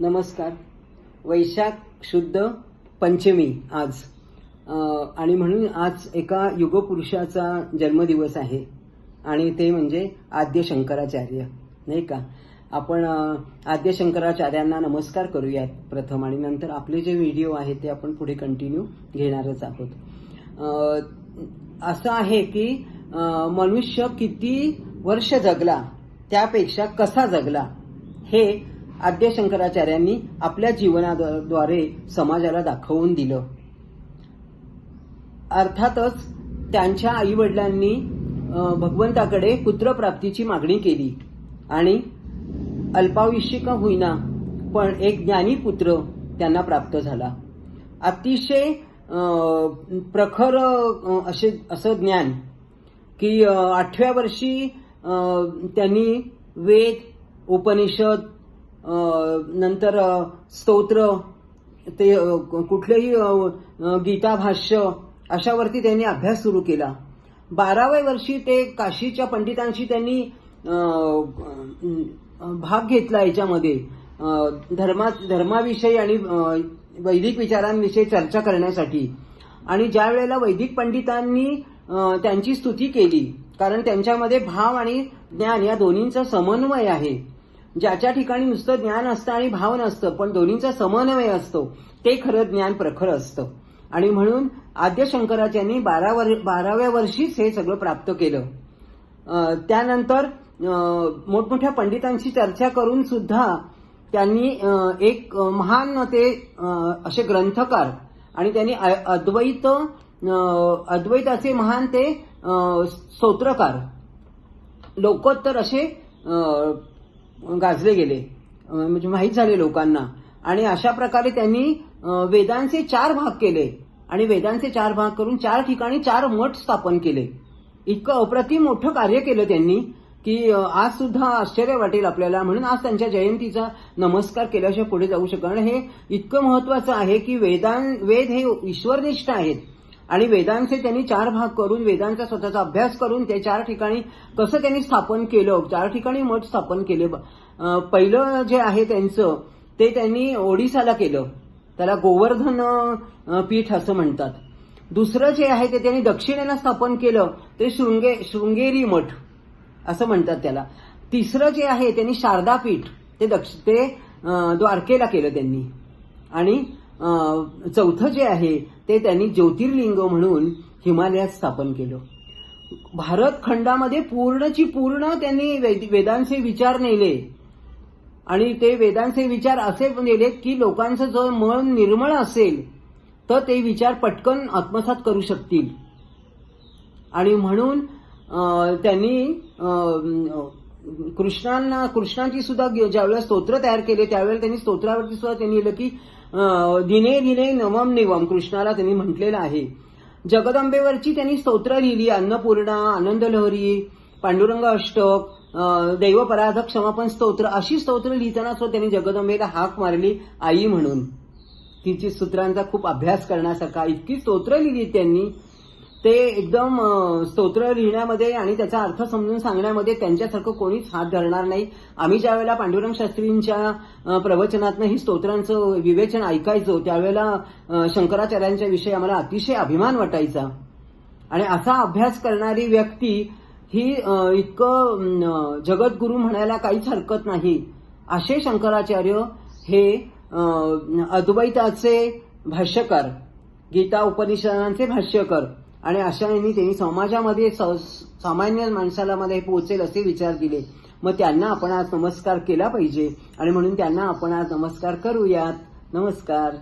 नमस्कार. वैशाख शुद्ध पंचमी आज. आणि म्हणून आज एका युगपुरुषाचा जन्मदिवस आहे. आणि ते म्हणजे आद्य शंकराचार्य नाही का? आपण आद्य शंकराचार्यांना नमस्कार करूयात प्रथम. आणि नंतर आपले जे व्हिडिओ आहेत ते आपण पुढे कंटिन्यू घेणारच आहोत. असं आहे की मनुष्य किती वर्ष जगला त्यापेक्षा कसा जगला हे आद्य शंकराचार्यांनी आपल्या जीवनाद्वारे समाजाला दाखवून दिलं. अर्थातच त्यांच्या आई वडिलांनी भगवंताकडे पुत्रप्राप्तीची मागणी केली. आणि अल्पायुष्य का होईना पण एक ज्ञानी पुत्र त्यांना प्राप्त झाला. अतिशय प्रखर असे असं ज्ञान की आठव्या वर्षी त्यांनी वेद उपनिषद नंतर स्तोत्र ते कुठलंही कुठलेही गीता भाष्य अशावरती त्यांनी अभ्यास सुरू केला. बाराव्या वर्षी ते काशीच्या पंडितांशी त्यांनी भाग घेतला याच्यामध्ये. धर्मा धर्माविषयी आणि वैदिक विचारांविषयी चर्चा करण्यासाठी. आणि ज्या वेळेला वैदिक पंडितांनी त्यांची स्तुती केली कारण त्यांच्यामध्ये भाव आणि ज्ञान या दोन्हींचा समन्वय आहे. ज्याच्या ठिकाणी नुसतं ज्ञान असतं आणि भाव नसतं पण दोन्हीचा समन्वय असतो ते खरं ज्ञान प्रखर असतं. आणि म्हणून आद्य शंकराचार्यांनी बारा वर बाराव्या वर्षीच हे सगळं प्राप्त केलं. त्यानंतर मोठमोठ्या पंडितांशी चर्चा करून सुद्धा त्यांनी एक महान ते असे ग्रंथकार आणि त्यांनी अद्वैत अद्वैताचे महान ते स्तोत्रकार लोकोत्तर असे गाजले गेले. म्हणजे माहीत झाले लोकांना. आणि अशा प्रकारे त्यांनी वेदांचे चार भाग केले. आणि वेदांचे चार भाग करून चार ठिकाणी चार मठ स्थापन केले. इतकं अप्रतिम मोठं कार्य केलं त्यांनी की आज सुद्धा आश्चर्य वाटेल आपल्याला. म्हणून आज त्यांच्या जयंतीचा नमस्कार केल्याशिवाय पुढे जाऊ शकणं हे इतकं महत्वाचं आहे की वेदां वेद हे ईश्वरनिष्ठ आहेत. आणि वेदांचे त्यांनी चार भाग करून वेदांचा स्वतःचा अभ्यास करून ते चार ठिकाणी कसं त्यांनी स्थापन केलं चार ठिकाणी मठ स्थापन केले. पहिलं जे आहे त्यांचं ते त्यांनी ओडिसाला केलं. त्याला गोवर्धन पीठ असं म्हणतात. दुसरं जे आहे ते त्यांनी दक्षिणेला स्थापन केलं ते शृंगे शृंगेरी मठ असं म्हणतात त्याला. तिसरं जे आहे त्यांनी शारदापीठ ते दक्ष ते द्वारकेला केलं त्यांनी. आणि चौथं जे आहे ते त्यांनी ज्योतिर्लिंग म्हणून हिमालयात स्थापन केलं. भारत खंडामध्ये पूर्णची पूर्ण त्यांनी वेद- वेदांचे विचार नेले. आणि ते वेदांचे विचार असे नेले की लोकांचं जर मन निर्मळ असेल तर ते विचार पटकन आत्मसात करू शकतील. आणि म्हणून त्यांनी कृष्णांना कृष्णांची सुद्धा ज्यावेळेला स्तोत्र तयार केले त्यावेळेला त्यांनी स्तोत्रावरती सुद्धा त्यांनी लिहिलं की दिने दिने नवम निवम कृष्णाला त्यांनी म्हटलेलं आहे. जगदंबेवरची त्यांनी स्तोत्र लिहिली अन्नपूर्णा आनंदलहरी पांडुरंग अष्टक दैवपराध क्षमापन स्तोत्र अशी स्तोत्र लिहिताना सुद्धा त्यांनी जगदंबेला हाक मारली आई म्हणून. तिची सूत्रांचा खूप अभ्यास करण्यासारखा इतकी स्तोत्र लिहिली त्यांनी. ते एकदम स्तोत्र लिहिण्यामध्ये आणि त्याचा अर्थ समजून सांगण्यामध्ये त्यांच्यासारखं कोणीच हात धरणार नाही. आम्ही ज्यावेळेला पांडुरंग शास्त्रींच्या प्रवचनातनं ही स्तोत्रांचं विवेचन ऐकायचो त्यावेळेला शंकराचार्यांच्या विषयी आम्हाला अतिशय अभिमान वाटायचा. आणि असा अभ्यास करणारी व्यक्ती ही इतकं जगद्गुरू म्हणायला काहीच हरकत नाही. असे शंकराचार्य हे अद्वैताचे भाष्यकार गीता उपनिषदांचे भाष्यकर आणि अशा यांनी त्यांनी समाजामध्ये स- सामान्य माणसाला मध्ये पोहोचेल असे विचार दिले. मग त्यांना आपण आज नमस्कार केला पाहिजे आणि म्हणून त्यांना आपण आज नमस्कार करूयात. नमस्कार.